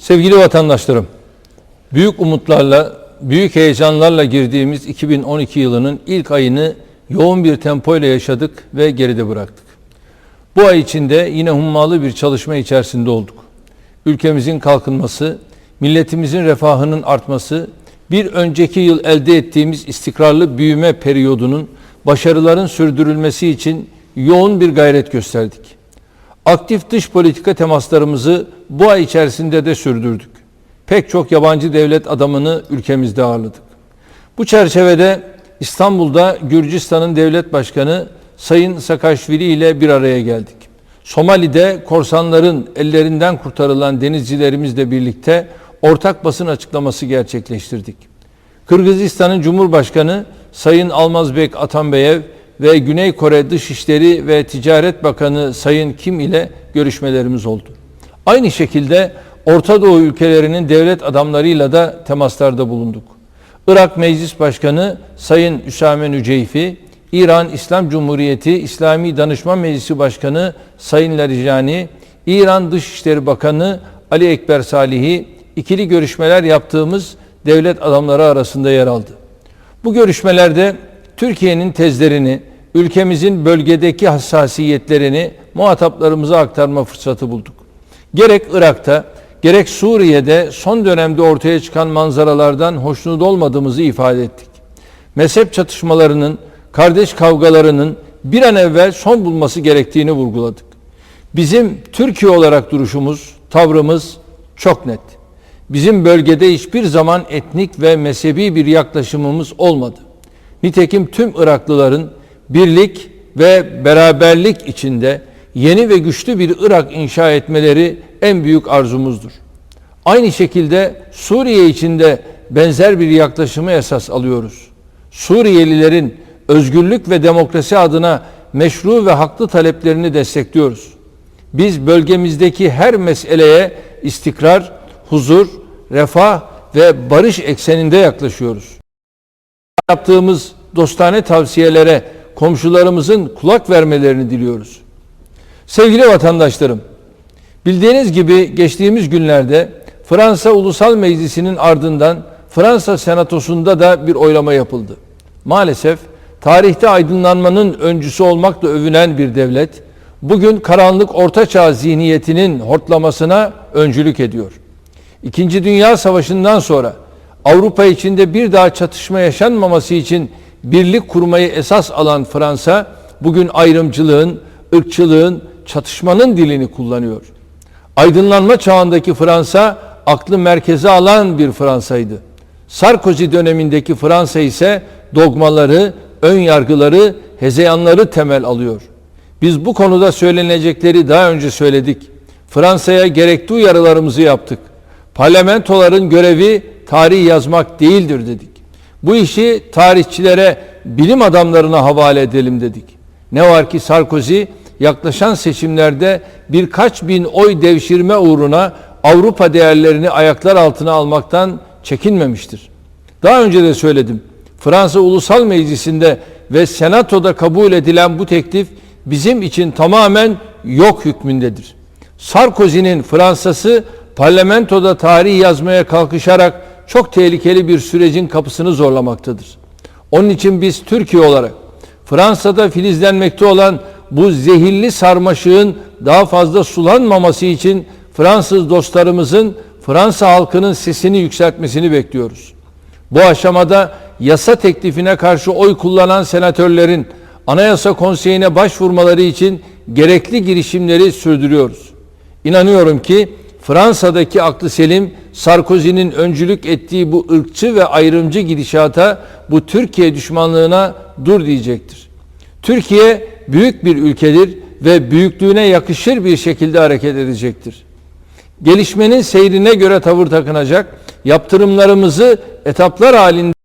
Sevgili vatandaşlarım, büyük umutlarla, büyük heyecanlarla girdiğimiz 2012 yılının ilk ayını yoğun bir tempoyla yaşadık ve geride bıraktık. Bu ay içinde yine hummalı bir çalışma içerisinde olduk. Ülkemizin kalkınması, milletimizin refahının artması, bir önceki yıl elde ettiğimiz istikrarlı büyüme periyodunun başarıların sürdürülmesi için yoğun bir gayret gösterdik. Aktif dış politika temaslarımızı bu ay içerisinde de sürdürdük. Pek çok yabancı devlet adamını ülkemizde ağırladık. Bu çerçevede İstanbul'da Gürcistan'ın devlet başkanı Sayın Sakaşvili ile bir araya geldik. Somali'de korsanların ellerinden kurtarılan denizcilerimizle birlikte ortak basın açıklaması gerçekleştirdik. Kırgızistan'ın Cumhurbaşkanı Sayın Almazbek Atambeyev ve Güney Kore Dışişleri ve Ticaret Bakanı Sayın Kim ile görüşmelerimiz oldu. Aynı şekilde Orta Doğu ülkelerinin devlet adamlarıyla da temaslarda bulunduk. Irak Meclis Başkanı Sayın Üsame Nüceyfi, İran İslam Cumhuriyeti İslami Danışman Meclisi Başkanı Sayın Larijani, İran Dışişleri Bakanı Ali Ekber Salihi ikili görüşmeler yaptığımız devlet adamları arasında yer aldı. Bu görüşmelerde Türkiye'nin tezlerini, ülkemizin bölgedeki hassasiyetlerini muhataplarımıza aktarma fırsatı bulduk. Gerek Irak'ta, gerek Suriye'de son dönemde ortaya çıkan manzaralardan hoşnut olmadığımızı ifade ettik. Mezhep çatışmalarının, kardeş kavgalarının bir an evvel son bulması gerektiğini vurguladık. Bizim Türkiye olarak duruşumuz, tavrımız çok net. Bizim bölgede hiçbir zaman etnik ve mezhebi bir yaklaşımımız olmadı. Nitekim tüm Iraklıların birlik ve beraberlik içinde yeni ve güçlü bir Irak inşa etmeleri en büyük arzumuzdur. Aynı şekilde Suriye içinde benzer bir yaklaşımı esas alıyoruz. Suriyelilerin özgürlük ve demokrasi adına meşru ve haklı taleplerini destekliyoruz. Biz bölgemizdeki her meseleye istikrar, huzur, refah ve barış ekseninde yaklaşıyoruz. Yaptığımız dostane tavsiyelere komşularımızın kulak vermelerini diliyoruz. Sevgili vatandaşlarım, bildiğiniz gibi geçtiğimiz günlerde Fransa Ulusal Meclisi'nin ardından Fransa Senatosu'nda da bir oylama yapıldı. Maalesef tarihte aydınlanmanın öncüsü olmakla övünen bir devlet, bugün karanlık ortaçağ zihniyetinin hortlamasına öncülük ediyor. İkinci Dünya Savaşı'ndan sonra Avrupa içinde bir daha çatışma yaşanmaması için birlik kurmayı esas alan Fransa bugün ayrımcılığın, ırkçılığın, çatışmanın dilini kullanıyor. Aydınlanma çağındaki Fransa aklı merkeze alan bir Fransa'ydı. Sarkozy dönemindeki Fransa ise dogmaları, ön yargıları, hezeyanları temel alıyor. Biz bu konuda söylenecekleri daha önce söyledik. Fransa'ya gerekli uyarılarımızı yaptık. Parlamentoların görevi tarih yazmak değildir dedik. Bu işi tarihçilere, bilim adamlarına havale edelim dedik. Ne var ki Sarkozy yaklaşan seçimlerde birkaç bin oy devşirme uğruna Avrupa değerlerini ayaklar altına almaktan çekinmemiştir. Daha önce de söyledim. Fransa Ulusal Meclisi'nde ve Senato'da kabul edilen bu teklif bizim için tamamen yok hükmündedir. Sarkozy'nin Fransa'sı parlamentoda tarih yazmaya kalkışarak çok tehlikeli bir sürecin kapısını zorlamaktadır. Onun için biz Türkiye olarak Fransa'da filizlenmekte olan bu zehirli sarmaşığın daha fazla sulanmaması için Fransız dostlarımızın Fransa halkının sesini yükseltmesini bekliyoruz. Bu aşamada yasa teklifine karşı oy kullanan senatörlerin Anayasa Konseyi'ne başvurmaları için gerekli girişimleri sürdürüyoruz. İnanıyorum ki Fransa'daki aklı selim Sarkozy'nin öncülük ettiği bu ırkçı ve ayrımcı gidişata, bu Türkiye düşmanlığına dur diyecektir. Türkiye büyük bir ülkedir ve büyüklüğüne yakışır bir şekilde hareket edecektir. Gelişmenin seyrine göre tavır takınacak, yaptırımlarımızı etaplar halinde